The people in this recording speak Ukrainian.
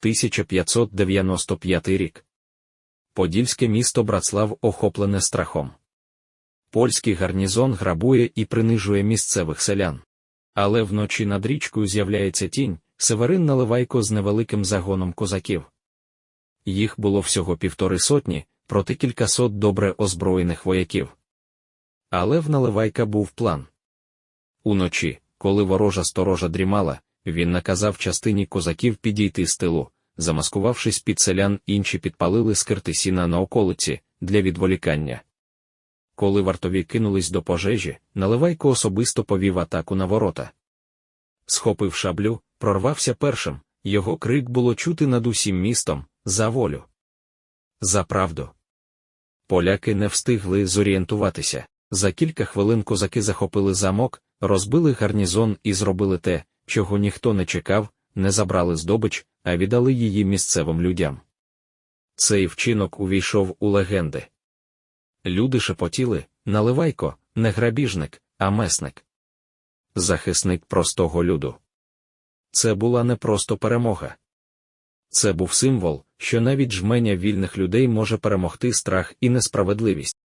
1595 рік. Подільське місто Братслав охоплене страхом. Польський гарнізон грабує і принижує місцевих селян. Але вночі над річкою з'являється тінь, Северин Наливайко з невеликим загоном козаків. Їх було всього півтори сотні, проти кількасот добре озброєних вояків. Але в Наливайка був план. Уночі, коли ворожа сторожа дрімала, він наказав частині козаків підійти з тилу, замаскувавшись під селян, інші підпалили скирти сіна на околиці для відволікання. Коли вартові кинулись до пожежі, Наливайко особисто повів атаку на ворота. Схопив шаблю, прорвався першим, його крик було чути над усім містом за волю. За правду. Поляки не встигли зорієнтуватися. За кілька хвилин козаки захопили замок, розбили гарнізон і зробили те, чого ніхто не чекав, не забрали здобич, а віддали її місцевим людям. Цей вчинок увійшов у легенди. Люди шепотіли наливайко, не грабіжник, а месник. Захисник простого люду. Це була не просто перемога. Це був символ, що навіть жменя вільних людей може перемогти страх і несправедливість.